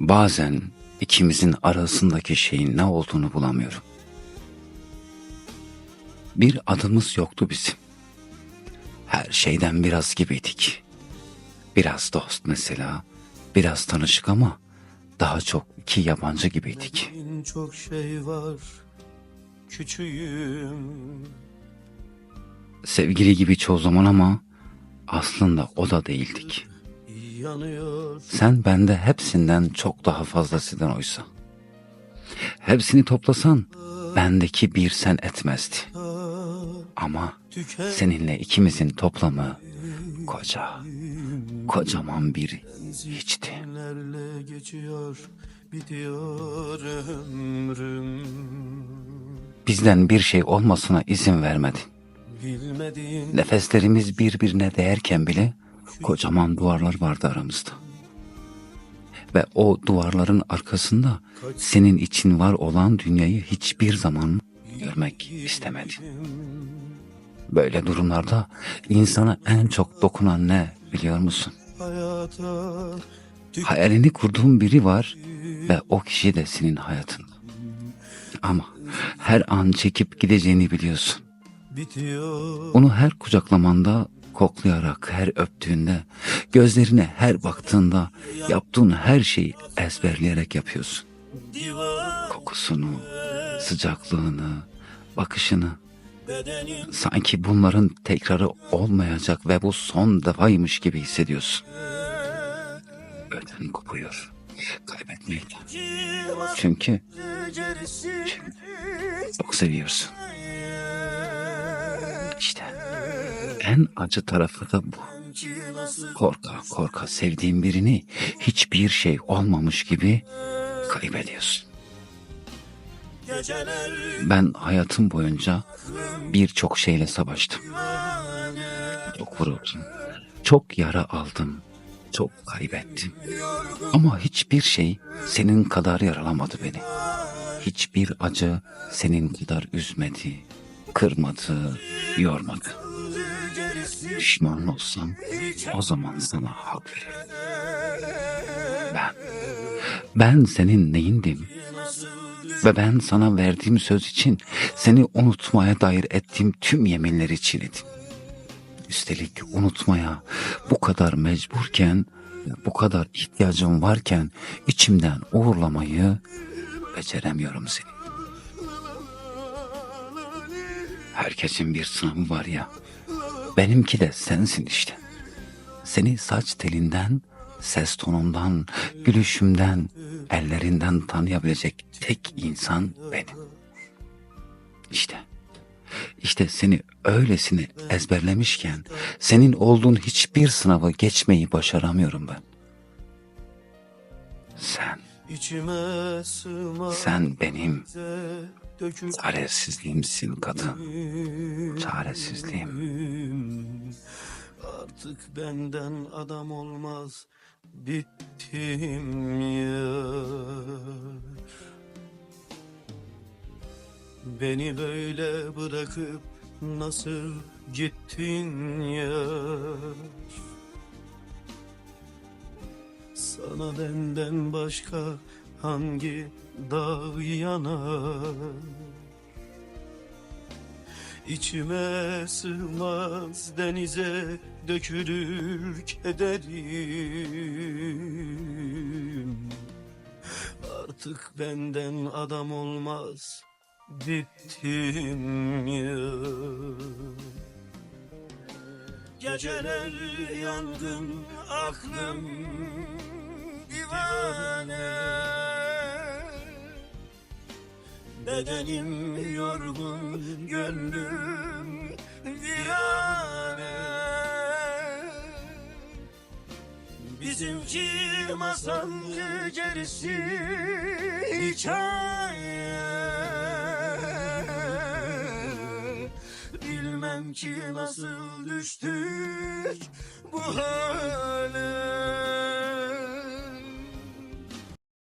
Bazen ikimizin arasındaki şeyin ne olduğunu bulamıyorum. Bir adımız yoktu bizim. Her şeyden biraz gibiydik. Biraz dost mesela, biraz tanışık ama daha çok iki yabancı gibiydik. Çok şey var küçüğüm Sevgili gibi çoğu zaman ama aslında o da değildik. Yanıyor Sen bende hepsinden çok daha fazlasıydın oysa. Hepsini toplasan bendeki bir sen etmezdi. Ama seninle ikimizin toplamı koca, kocaman bir hiçti. günlerle geçiyor bitiyor ömrüm Bizden bir şey olmasına izin vermedi. bilmediğin Nefeslerimiz birbirine değerken bile kocaman duvarlar vardı aramızda. Ve o duvarların arkasında senin için var olan dünyayı hiçbir zaman görmek istemedi. Böyle durumlarda insana en çok dokunan ne biliyor musun? Hayalini kurduğun biri var ve o kişi de senin hayatında. Ama her an çekip gideceğini biliyorsun. Onu her kucaklamanda, koklayarak, her öptüğünde, gözlerine her baktığında yaptığın her şeyi ezberleyerek yapıyorsun. Kokusunu, sıcaklığını, bakışını. Sanki bunların tekrarı olmayacak ve bu son defaymış gibi hissediyorsun. Öden kopuyor. Kaybetmekten. Çünkü gerisi çok seviyorsun. En acı tarafı da bu. Korka korka sevdiğin birini hiçbir şey olmamış gibi kaybediyorsun. Ben hayatım boyunca birçok şeyle savaştım. Çok vuruldum. Çok yara aldım. Çok kaybettim. Ama hiçbir şey senin kadar yaralamadı beni. Hiçbir acı senin kadar üzmedi, kırmadı, yormadı. Pişman olsam o zaman sana hak veririm. Ben, ben senin neyindim? Ve ben sana verdiğim söz için seni unutmaya dair ettiğim tüm yeminleri çiğnedim. Üstelik unutmaya bu kadar mecburken, bu kadar ihtiyacım varken içimden uğurlamayı beceremiyorum seni. Herkesin bir sınavı var ya. Benimki de sensin işte. Seni saç telinden, ses tonundan, gülüşümden, ellerinden tanıyabilecek tek insan benim. İşte, işte seni öylesine ezberlemişken senin olduğun hiçbir sınavı geçmeyi başaramıyorum ben. Sen, sen benim çaresizliğimsin kadın. Çaresizliğim. Artık benden adam olmaz Bittim yar Beni böyle bırakıp nasıl gittin yar Sana benden başka hangi dağ yanar? İçime sığmaz denize dökülür kederim. Artık benden adam olmaz bittim ya. Geceler yangın aklım divane Bedenim yorgun, gönlüm virane. Bizimki masal gerisi hikaye. Bilmem ki nasıl düştük bu hale